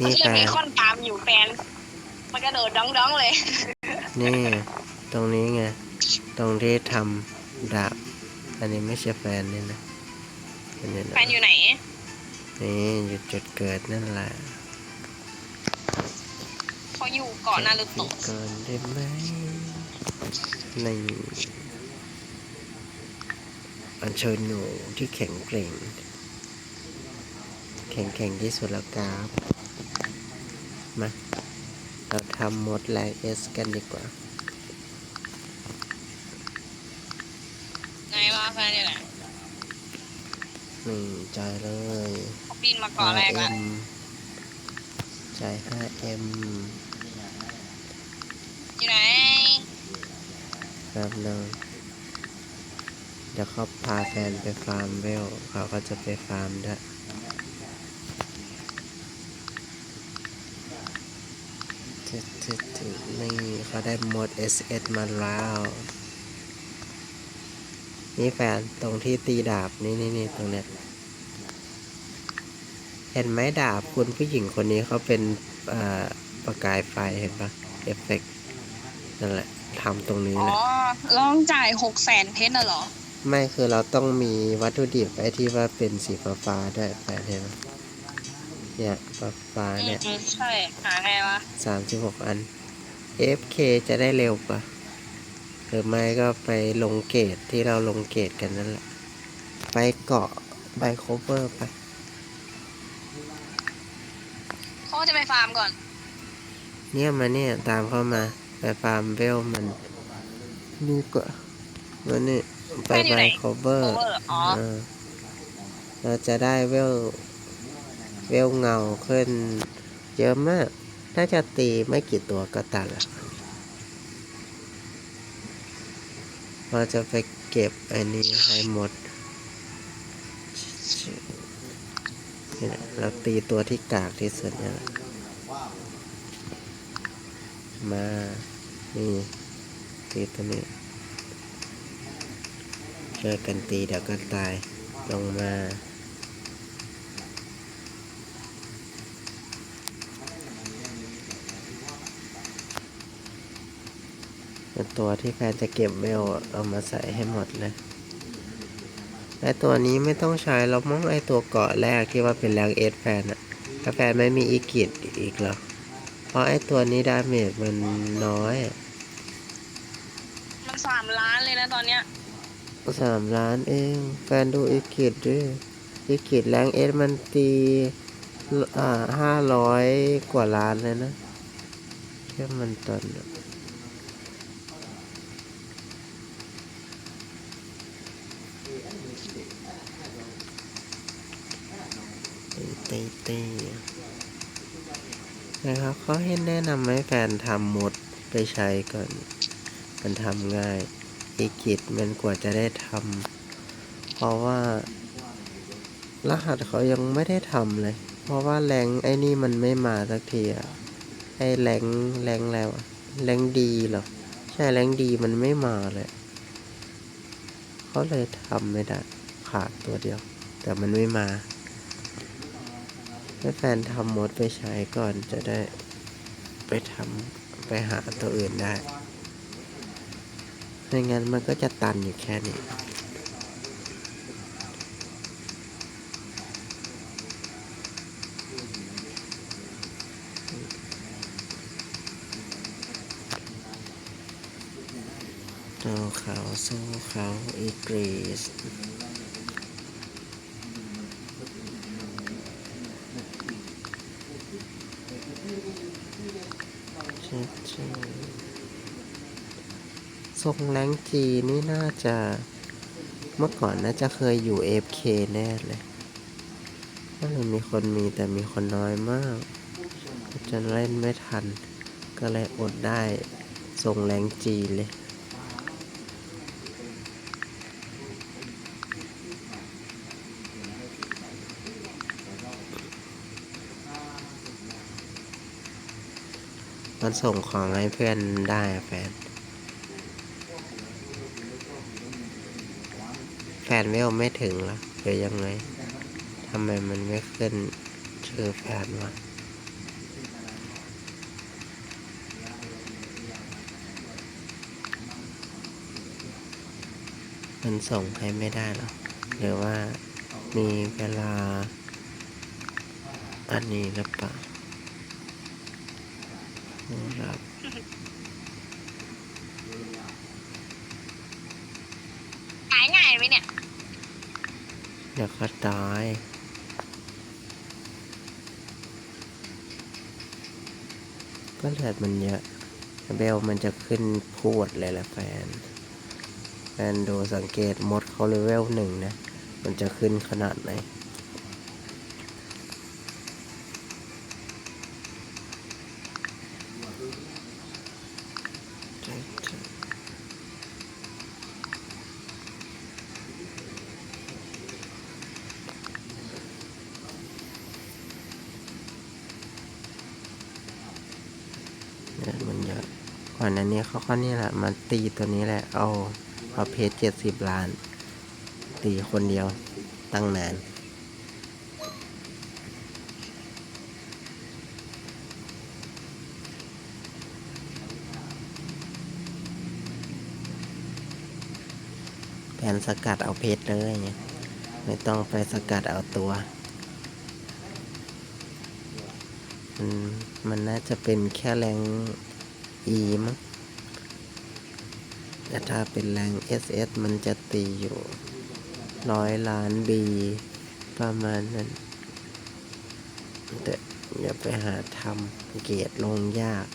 นี่เชื่แฟอมีนคนตามอยู่แฟน มันกระโดดด้องๆเลย นี่ ตรงนี้ไง ตรงที่ทำดาบ อันนี้ไม่ใช่แฟนนี่นะอันนี้นะแฟนอยู่ไหน นี่อยู่จุดเกิดนั่นแหละเขาอยู่เกาะนารุโตะก่อนได้ไหมในอันเชิญหนูที่แข็งเกร่งแข็งแข็งที่สุดแล้วกราฟ มาเราทำหมดแรงเอสกันดีกว่าไงวะแฟนอยู่ไหนนี่จ่ายเลยเขาบินมาเกาะแรกละ 5M จ่าย 5M อยู่ไหนครับน้องเดี๋ยวเขาพาแฟนไปฟาร์มเวลเขาก็จะไปฟาร์มด้วย ทึดทึดทึดนี่เขาได้หมด SS มาแล้ว นี่แฟนตรงที่ตีดาบนี่นี่นี่ตรงเนี้ยเห็นไหมดาบคุณผู้หญิงคนนี้เขาเป็นเอ่อประกายไฟเห็นปะเอฟเฟกนั่นแหละทำตรงนี้อ๋แหอละลองจ่ายหกแสนเพชรน่ะเหรอ ไม่คือเราต้องมีวัตถุดิบไอ้ที่ว่าเป็นสีฟ้าฟ้าๆด้วยแฟนเห็นไหม เนี่ยฟ้าฟ้าๆเนี่ยอืมๆใช่ หาไงวะสามสิบหกอัน FK จะได้เร็วกว่าหรือไม่ก็ไปลงเกตที่เราลงเกตกันนั่นแหละ ไปเกาะไปโคเวอร์ไปเขาจะไปฟาร์มก่อน เนี่ยมาเนี่ยตามเข้ามาไปฟาร์มเวลมันนี่ก็มานี่ไปแฟนอยู่ไปไหนโคเวอโอร์เวอร์อ๋อเราจะได้เวล เวลเงาขึ้นเยอะมากถ้าจะตีไม่กี่ตัวก็ตัดละเราจะไปเก็บอันนี้ให้หมด เราตีตัวที่กากที่สุดเนี่ยมา นี่ ตีตัวนี้ช่วยกันตีเดี๋ยวก็ตาย ลงมา เป็นตัวที่แฟนจะเก็บเวลอะเอามาใส่ให้หมดเลยไอตัวนี้ไม่ต้องใช้แล้วมั้งไอตัวเกาะแรกที่ว่าเป็นแรงเอสแฟนอะถ้าแฟนไม่มีอีกิดอีกเหรอเพราะไอตัวนี้ดาเมจมันน้อยอะมันสามล้านเลยนะตอนเนี้ยสามล้านเอง แฟนดูอีกิดด้วยอีกิดแรงเอสมันตีอ่าห้าร้อยกว่าล้านเลยนะแค่มันตอนอะ ตีตีตี นะครับเขาให้แนะนำให้แฟนทำหมดไปใช้ก่อน มันทำง่าย อีกิจมันกว่าจะได้ทำเพราะว่า รหัสเขายังไม่ได้ทำเลย เพราะว่าแรงไอ้นี่มันไม่มาสักทีอะไอ้แรงแรงแล้วแรงดีเหรอ ใช่แรงดีมันไม่มาเลยเขาเลยทำไม่ได้ขาดตัวเดียว แต่มันไม่มา ให้แฟนทำมดไปใช้ก่อนจะได้ไปทำไปหาตัวอื่นได้ไม่งั้นมันก็จะตันอยู่แค่นี้สู้เขาสู้เขาอีกรีส ทรงแรงจีนี่น่าจะเมื่อก่อนน่าจะเคยอยู่ FK แน่เลยก็เลยมีคนมีแต่มีคนน้อยมากจนเล่นไม่ทัน ก็เลยอดได้ทรงแรงจีเลย มันส่งของให้เพื่อนได้แฟน ดเวลไม่ถึงหรอหรือยังไงทำไมมันไม่ขึ้นชื่อแพนวะมันส่งให้ไม่ได้หรอหรือว่ามีเวลา อันนี้หรือเปล่าครับหายง่ายไหเนี่ย เดี๋ยวก็ตายก็เลือดมันเยอะเบลมันจะขึ้นพูดเลยแหละแฟน แฟนดูสังเกตมดเขาเลเวลหนึ่งนะ มันจะขึ้นขนาดไหน เนี่ยมันเยอะก่อนหน้านี้เขาก็นี่แหละมาตีตัวนี้แหละ เอาเอาเพจเจ็ดสิบล้าน ตีคนเดียวตั้งนานแผนสกัดเอาเพชรเลยไงไม่ต้องไปสกัดเอาตัว มันมันน่าจะเป็นแค่แรง E มั้งแต่ถ้าเป็นแรง SS มันจะตีอยู่ร้อยล้าน B ประมาณนั้น แต่อย่าไปหาทำเกรลงยาก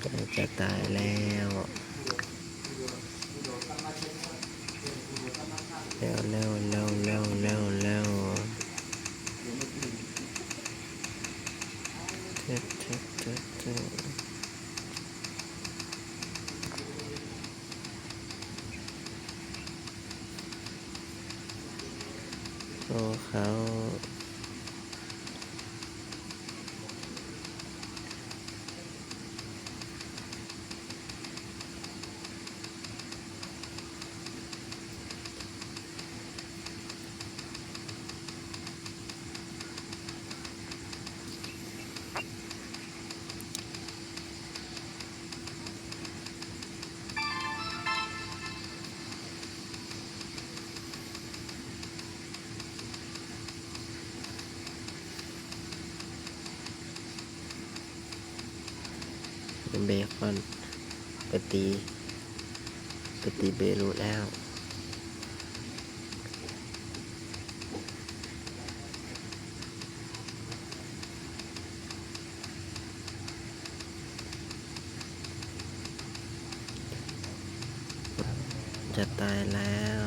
ใกล้จะตายแล้วเร็วเร็วเร็วเร็วเร็วเร็วเท็ดเท็ดเท็ดเท็ด โอ้ เป็นเบคอนไปตีไปตีเบรูแล้ว จะตายแล้ว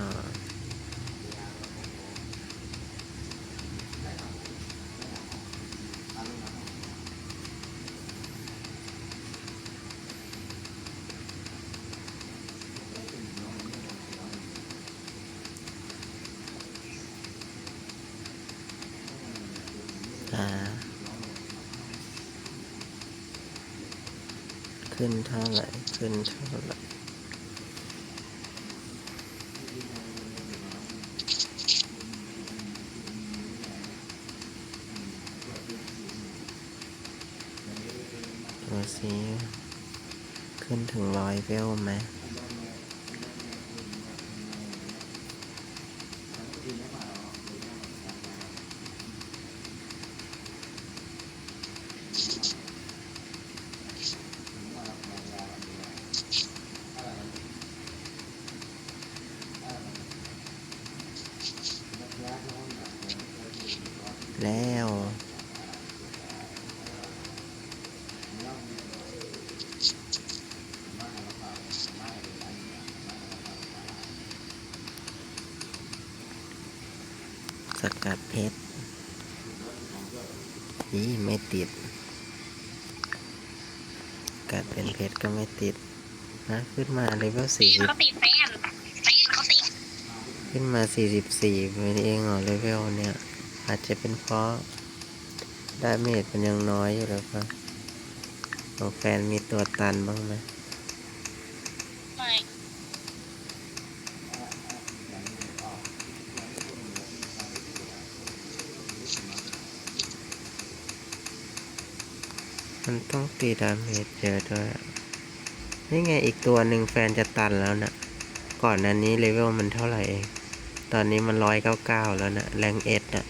อ่า ขึ้นเท่าไหร่ ขึ้นเท่าไหร่ดูสิขึ้นถึงร้อยเวลไหม แล้ว สกัดเพ ชรนี่ไม่ติด กัดเป็นเพชรก็ไม่ติดนะขึ้นมาเลเวลตีสี่นเขาติดแฟนแฟนเขาติดขึ้นมาสี่สิบสี่เป็นเองเหรอเลเวลเนี่ย อาจจะเป็นเพราะดาเมจมันยังน้อยอยู่หรือเปล่าของแฟนมีตัวตันบ้างไหมไม่ มันต้องตีดาเมจเยอะด้วย นี่ไงอีกตัวหนึ่งแฟนจะตันแล้วนะ ก่อนนั้นนี้เลเวลมันเท่าไหร่เอง ตอนนี้มันร้อยเก้าเก้าแล้วนะ แรงเอสนะ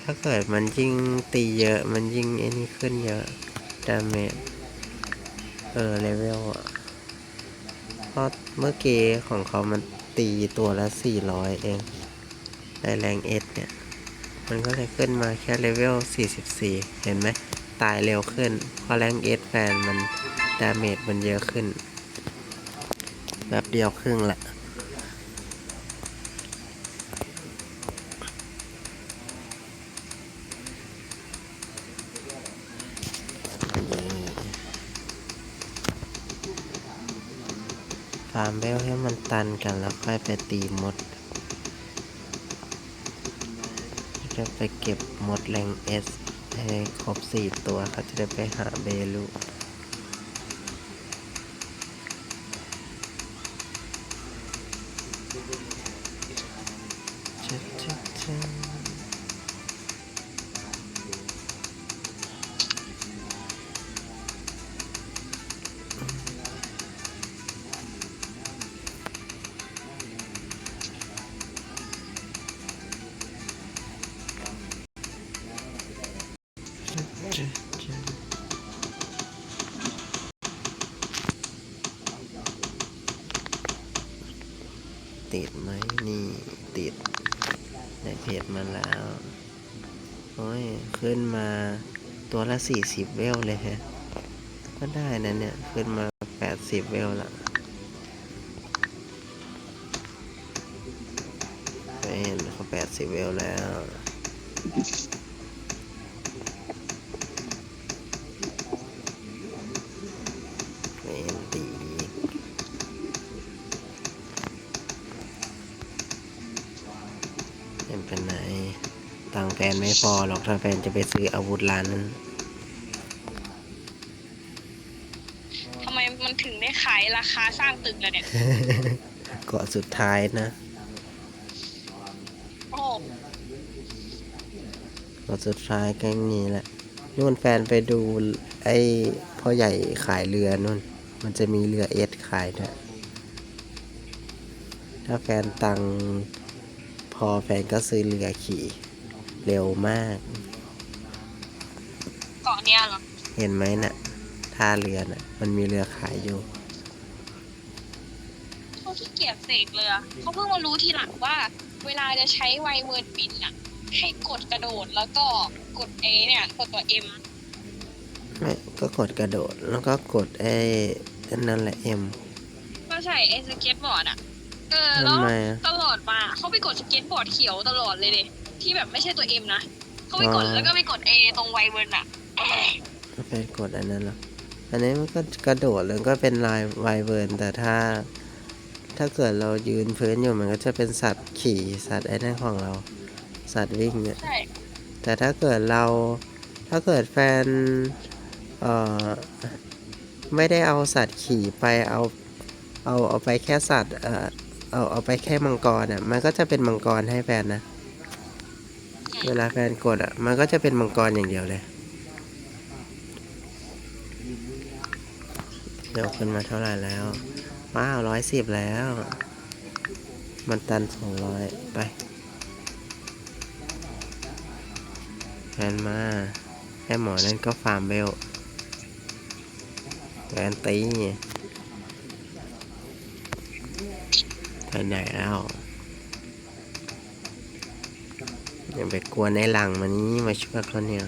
ถ้าเกิดมันยิ่งตีเยอะ มันยิ่งไอ้นี่ขึ้นเยอะ ดาเมจ เออ เลเวลอะเพราะเมื่อกี้ของเขามันตีตัวละสี่ร้อยเอง แต่แรงเอสเนี่ย มันก็เลยขึ้นมาแค่เลเวล 44 เห็นไหม ตายเร็วขึ้น เพราะแรงเอสแฟนมันดาเมจมันเยอะขึ้น แบบเดียวครึ่งละฟาร์มเบลให้มันตันกันแล้วค่อยไปตีมด จะไปเก็บมดแรงเอสให้ครบสี่ตัวเขาจะได้ไปหาเบลู เอ็ดมาแล้ว โอ้ย ขึ้นมาตัวละสี่สิบเวลเลยฮะ ก็ได้นะเนี่ย ขึ้นมาแปดสิบเวลละเห็นเขาแปดสิบเวลแล้ว ไม่พอหรอกถ้าแฟนจะไปซื้ออาวุธร้านนั้น ทำไมมันถึงได้ขายราคาสร้างตึกแล้วเนี่ย เกาะสุดท้ายนะโอ้เกาะสุดท้ายก็อย่างนี้แหละนู่นแฟนไปดูไอ้พ่อใหญ่ขายเรือนู่น มันจะมีเรือเอสขายด้วยถ้าแฟนตังค์พอแฟนก็ซื้อเรือขี่ เร็วมาก เกาะเนี่ยเหรอ เห็นไหมน่ะท่าเรือน่ะ มันมีเรือขายอยู่เขาที่เกียจเสกเลยอะเขาเพิ่งมารู้ทีหลังว่า เวลาจะใช้ไวเวิร์ดบินอะให้กดกระโดดแล้วก็กดเอเนี่ยกดตัวเอ็มไม่ก็กดกระโดดแล้วก็กดไอ้นั่นแหละเอ็มก็ใช่ไอ้สเก็ตบอร์ดอะเออ แล้วทำไมอะ ตลอดมาเขาไปกดสเก็ตบอร์ดเขียวตลอดเลยเด ที่แบบไม่ใช่ตัวเอ็มนะเขาไปกดอ๋อแล้วก็ไปกดเอตรงไวเวิร์ดอะไปกดอันนั้นเหรออันนี้มันก็กระโดดแล้วก็เป็นลายไวเวิร์นแต่ถ้า ถ้าเกิดเรายืนพื้นอยู่มันก็จะเป็นสัตว์ขี่สัตว์ไอ้นั่นของเรา สัตว์วิ่งเนี่ย ใช่แต่ถ้าเกิดเราถ้าเกิดแฟนเอ่อไม่ได้เอาสัตว์ขี่ไปเอาเอาเอาไปแค่สัตว์เอ่อเอาเอาไปแค่มังกรอะมันก็จะเป็นมังกรให้แฟนนะ เวลาแฟนกดอะ มันก็จะเป็นมังกรอย่างเดียวเลย เดี๋ยวขึ้นมาเท่าไหร่แล้ว ว้าวร้อยสิบแล้ว มันตันสองร้อยไปแฟนมาแค่หมอนั่นก็ฟาร์มเบลแฟนตีไปไหนแล้ว อย่าไปกลัวในหลังมันนี้มาช่วยเขาเนี่ย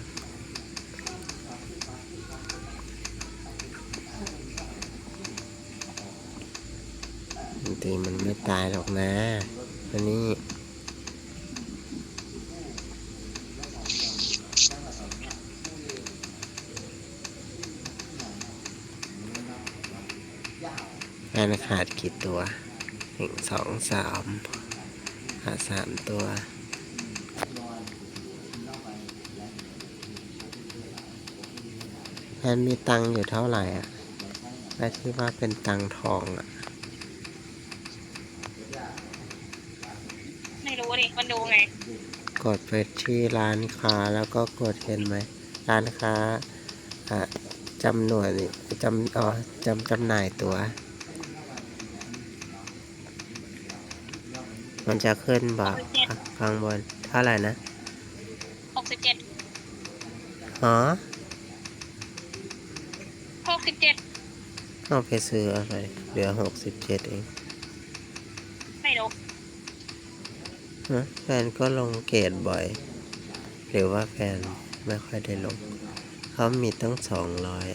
ตีมันไม่ตายหรอกนะอันนี้แอนขาดกี่ตัวหนึ่งสองสามขาดสามตัว แอนมีตังค์อยู่เท่าไหร่อะไอ้ที่ว่าเป็นตังค์ทองอะ ไม่รู้ดิมันดูไง กดไปที่ร้านค้าแล้วก็กดเห็นไหม ร้านค้าอะจำหน่วยนี่จำอ๋อจำจำหน่ายตัวมันจะขึ้นบอกข้างบนเท่าไหร่นะหกสิบเจ็ดอ๋อ หกสิบเจ็ด เอาไปซื้ออะไรเหลือหกสิบเจ็ดเองไม่รู้ฮะแฟนก็ลงเกตบ่อย หรือว่าแฟนไม่ค่อยได้ลง เขามีตั้งสองร้อย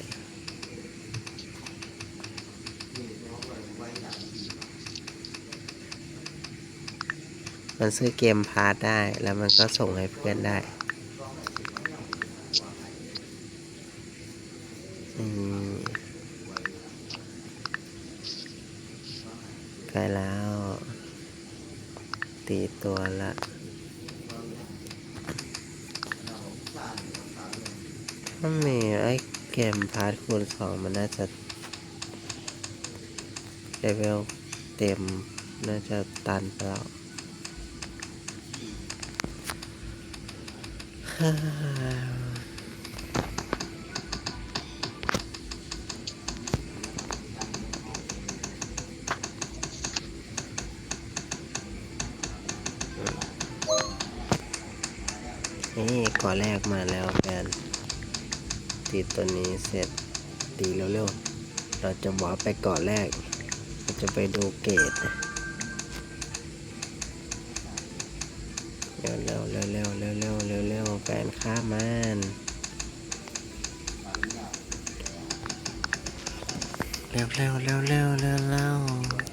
มันซื้อเกมพาร์ทได้แล้วมันก็ส่งให้เพื่อนได้อืม ใกล้แล้ว ตีตัวละถ้ามีไอ้เกมพาร์ทคูณสองมันน่าจะเลเวลเต็ม น่าจะตันไปแล้ว นี่ก่อแรกมาแล้วแฟนตีตัวนี้เสร็จตีเร็วๆ เราจะวาร์ไปก่อแรก เราจะไปดูเกตเร็วเร็วเร็วเร็วเร็วเร็วเร็วเร็วแฟนข้ามันเร็วเร็วเร็วเร็วเร็ว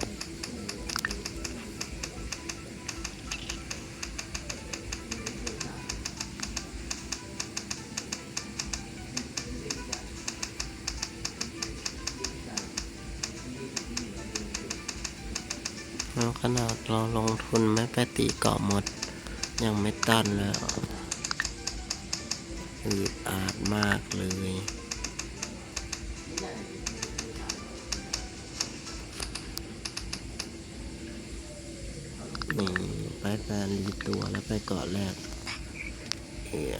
แล้วขนาดเราลงทุนไม่ไปตีเกาะหมด ยังไม่ตันแล้วอืดอาดมากเลยนี่ไปแฟนรีตัวแล้วไปเกาะแรกเอีย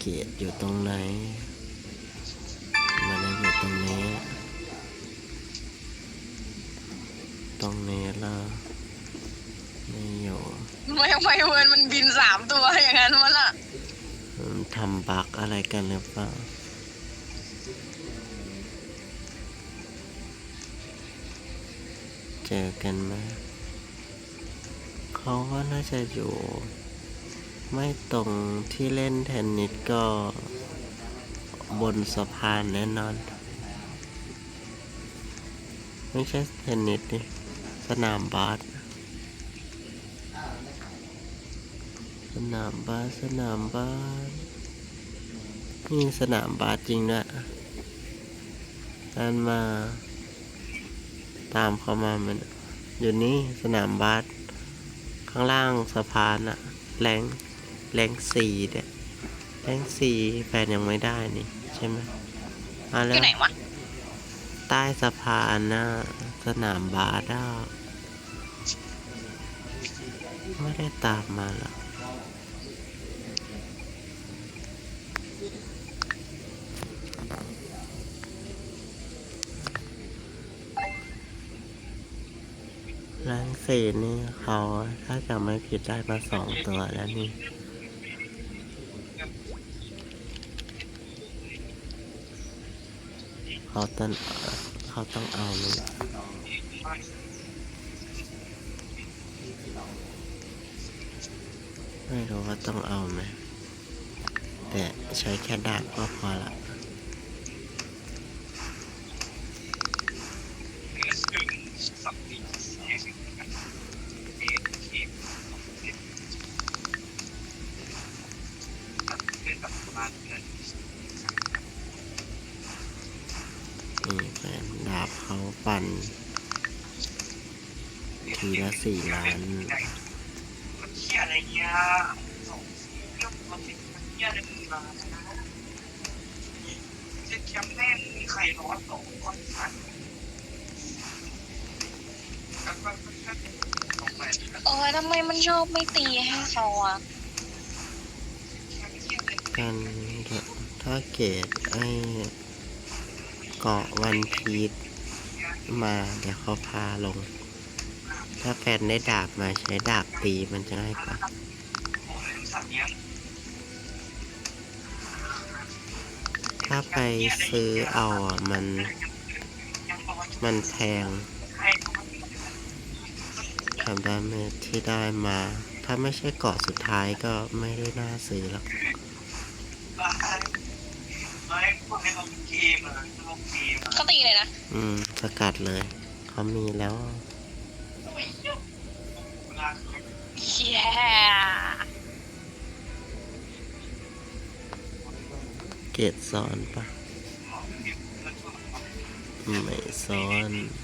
เกียรติอยู่ตรงไหน รงนี้ ตรงนี้ละไม่อยู่ไม่ไม่เวิร์นมันบินสามตัวอย่างนั้นวะล่ะมันทำบักอะไรกันหรือเปล่าเจอกันไหมเขาว่าน่าจะอยู่ ไม่ตรงที่เล่นเทนนิสก็บนสะพานแน่นอน ไม่ใช่เทนนิสนี่สนามบาสสนามบาสสนามบาสนี่สนามบาสจริงด้วยนั่นมาตามเขามามันอยู่นี่สนามบาสข้างล่างสะพานอะแรงแรงสี่เนี่ยแรงสี่แฟนยังไม่ได้นี่ใช่ไหมมาอแล้ยู่ว ไหนวะ ต้สะพานนะสนามบาสอะไม่ได้ตามมาหรอกแรงสีนี่เขาถ้าจะไม่ผิดได้มาสองตัวแล้วนี่ เขาต้องเขาต้องเอาเลยไม่รู้ว่าต้องเอาไหมแต่ใช้แค่ดาบก็พอละ นี่แฟนดาบเขาปั่น ทีละสี่ล้านเชี่ยอะไรเงี้ยสองเยี่ยเลยมาเช็ดแคมแน่นมีใครร้อนตกก้อนสันแล้วก็ลงไปเออทำไมมันชอบไม่ตีให้เขาอะแคมเยี่ยเลยกันถ้าเกตไอ้เกาะวันพีชมาเดี๋ยวเขาพาลง ถ้าแฟนได้ดาบมาใช้ดาบตีมันจะง่ายกว่าโอ้ยสัตว์เลี้ยงถ้าไปซื้อเอาอะมันยังบอกว่ามันแพงให้เขามาแถมดาเมจที่ได้มา ถ้าไม่ใช่เกาะสุดท้ายก็ไม่ได้น่าซื้อหรอกบ้าไม่พวกนี้เขาเกมอะเขาเกมอะเขาตีเลยนะ อืมสกัดเลย เขามีแล้วเวลา เย้เกตซ้อนปะไม่ซ้อนไป